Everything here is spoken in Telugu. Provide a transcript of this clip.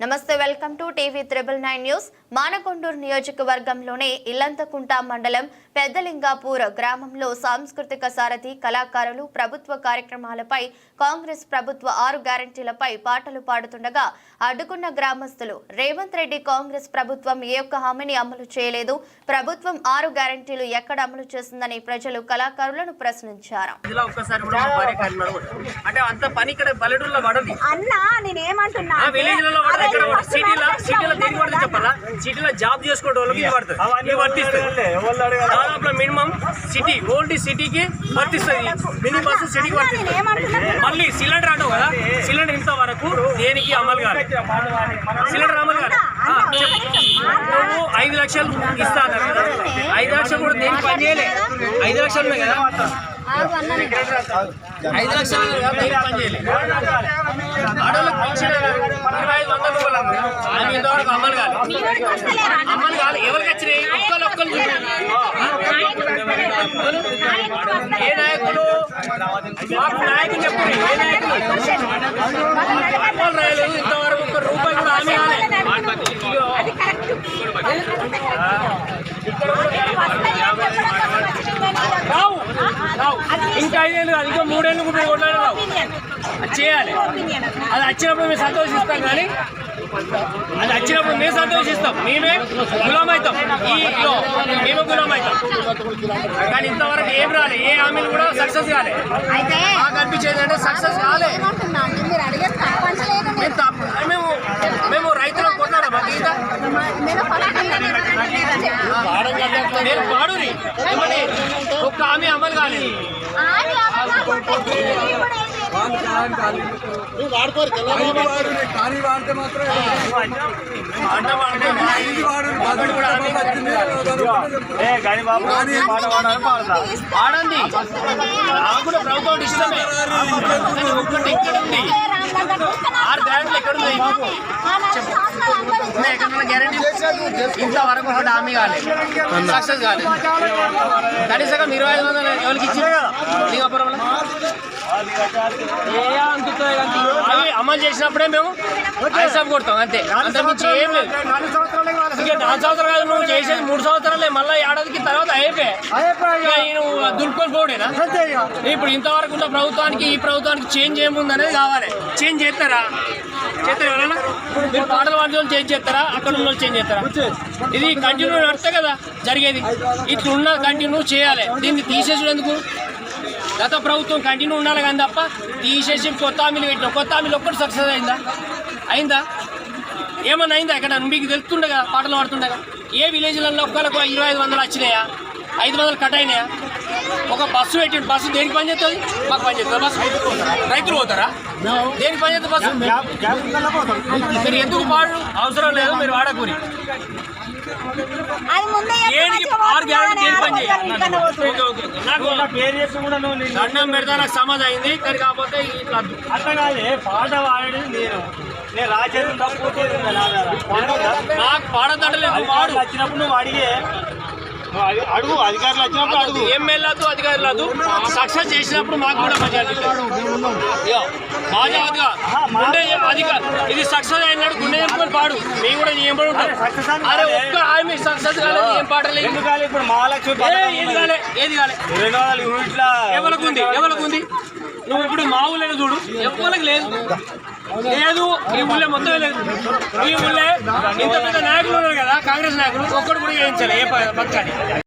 నమస్తే welcome to TV triple nine news. Manakondur నియోజకవర్గంలోని ఇల్లంతకుంట మండలం పెద్దలింగాపూర్ గ్రామంలో సాంస్కృతిక సారథి కళాకారులు ప్రభుత్వ కార్యక్రమాలపై కాంగ్రెస్ ప్రభుత్వ ఆరు గ్యారంటీలపై పాటలు పాడుతుండగా అడ్డుకున్న గ్రామస్తులు రేవంత్ రెడ్డి కాంగ్రెస్ ప్రభుత్వం ఏ ఒక్క హామీని అమలు చేయలేదు. ప్రభుత్వం ఆరు గ్యారంటీలు ఎక్కడ అమలు చేసిందని ప్రజలు కళాకారులను ప్రశ్నించారు. అంటే అంత పని ఇక్కడ బల్లెడూరులో పడది అన్న నేనేమంటున్నా పడదు సిటీలో సిటీలో దేనికి పడుతుంది చెప్పాలా? సిటీలో జాబ్ చేసుకునే వాళ్ళకి ఇది పడుతుంది వర్తిస్తుంది. దాదాపు మినిమం సిటీ ఓల్డ్ సిటీకి వర్తిస్తుంది. మినీ బస్సు సిటీకి వర్తిస్తుంది. మళ్ళీ సిలిండర్ అంటావు కదా? సిలిండర్ ఇంత వరకు దేనికి అమలు కాదు. సిలిండర్ అమలు కాదు. నువ్వు ఐదు లక్షలు ఇస్తా ఐదు లక్షలు కూడా దేనికి పని చేయలే? ఐదు లక్షలు కదా? ఐదు లక్షలు ఆడవాళ్ళకి పెన్షన్ ఇరవై ఐదు వందల రూపాయలు అమ్మ. అది ఇంతవరకు అమలు కాదు కాదు ఎవరికి వచ్చినాయి? ఒక్కరు ఒక్కరు ఏ నాయకులు మాకు నాయకులు చెప్పు. ఏ నాయకులు రాయలేదు ఇంతవరకు ఒక్క రూపాయి కూడా హామీ కాలేదు రావు రావు ఇంకా ఐదేళ్ళు కాదు ఇంకా మూడేళ్ళు ముప్పై కొట్లాడు రావు అది చేయాలి. అది వచ్చినప్పుడు మేము సంతోషిస్తాం కానీ అది వచ్చినప్పుడు మేము సంతోషిస్తాం. మేమే గులాం అవుతాం ఈ మేము గులాం అవుతాం కానీ ఇంతవరకు ఏం రాలే. ఏ హామీలు కూడా సక్సెస్ కాలే. అయితే మాకు అనిపించేది అంటే సక్సెస్ కాలే ఏమంటున్నా అంటే మీరు అడిగే తప్పంచలేదు మేము తప్పు మేము మేము రైతులకు కొట్లాడా గీత నేను ఏమని ఒక్క హామీ అమలు కాలేదు కానీ వాడితే మాత్రం మగడు కూడా హామీ ఆడండి నాకు కూడా ప్రభుత్వం ఇష్టమే కానీ ఒక్కటి ఇక్కడ ఉంది ఆరు గ్యారెంటీలు ఎక్కడ ఉన్నాయి ఉన్నాయి ఎక్కడ గ్యారెంటీ. ఇంతవరకు ఒకటి హామీ కాలేదు సక్సెస్ కాలేదు కనీసం ఇరవై ఐదు వందలు ఎవరికి ఇచ్చారు లింగాపురంలో? అమలు చేసినప్పుడే మేము ఐసాబ్ కొడతాం అంతే. అంత మించి ఏం లేదు. నాలుగు సంవత్సరాలు కాదు నువ్వు చేసేది మూడు సంవత్సరాలే. మళ్ళీ ఏడాదికి తర్వాత అయిపోయి. దులుపుకొని పోడేనా? ఇప్పుడు ఇంతవరకు ఉన్న ప్రభుత్వానికి ఈ ప్రభుత్వానికి చేంజ్ ఏముంది అనేది కావాలి. చేంజ్ చేస్తారా? చేస్తారా ఎవరైనా మీరు పాటలు పాడే వాళ్ళు చేంజ్ చేస్తారా? అక్కడ ఉన్న వాళ్ళు చేంజ్ చేస్తారా? ఇది కంటిన్యూ నడితే కదా జరిగేది. ఇట్లా ఉన్న కంటిన్యూ చేయాలి. దీన్ని తీసేసి ఎందుకు? గత ప్రభుత్వం కంటిన్యూ ఉండాలి కానీ తప్ప తీసేసి కొత్త హామీలు పెట్టిన. కొత్త హామీలు ఒక్కటి సక్సెస్ అయిందా? అయిందా? ఏమన్నా అయిందా? ఇక్కడ మీకు తెలుస్తుండగా పాటలు పాడుతుండగా. ఏ విలేజ్లలో ఒక్కలకు ఇరవై ఐదు వందలు వచ్చినాయా? ఐదు వందలు కట్ అయినాయా? ఒక బస్సు పెట్టిండు. బస్సు దేనికి పని చేస్తుంది? మాకు పని చేస్తుంది. బస్సు రైతులు పోతారా? దేనికి పని చేస్తుంది బస్సు? మీరు ఎందుకు పాడు? అవసరం లేదు మీరు వాడకూరి. దండం పెడతా నాకు సమాధి అయింది. కానీ కాకపోతే ఇట్లా. అట్లా కాదే పాట నేను. నేను రాసేది తప్పు. నాకు పాడదండలేదు పాడు వచ్చినప్పుడు నువ్వు అడిగే. అడుగు అధికారులు వచ్చినప్పుడు అడుగు. ఎమ్మెల్యేలతో అధికారులతో సక్సెస్ చేసినప్పుడు మాకు కూడా అదిగా గుండె అధిక ఇది సక్సెస్ అయినాడు గుండె చెప్పుకొని పాడు. మేము కూడా ఉంటాం. అని అరే కాదే. ఒక్క హామీ సక్సెస్ కాలేదు ఏం పాటలేదు ఎందుకు కాలే ఇప్పుడు మహాలక్ష్మి ఏ, ఏది. కాలే ఏది కాలే. రెండు వందల యూనిట్ల ఎవరికి ఉంది? ఎవరికి ఉంది? నువ్వు ఇప్పుడు మా ఊళ్ళో చూడు. ఎవరికి లేదు. లేదు ఈ ఊళ్ళో మొత్తం లేదు. ఈ ఊళ్ళో ఇంత పెద్ద నాయకులు ఉన్నారు కదా కాంగ్రెస్ నాయకులు. ఒక్కడు కూడా చేయించాలి ఏ పక్కని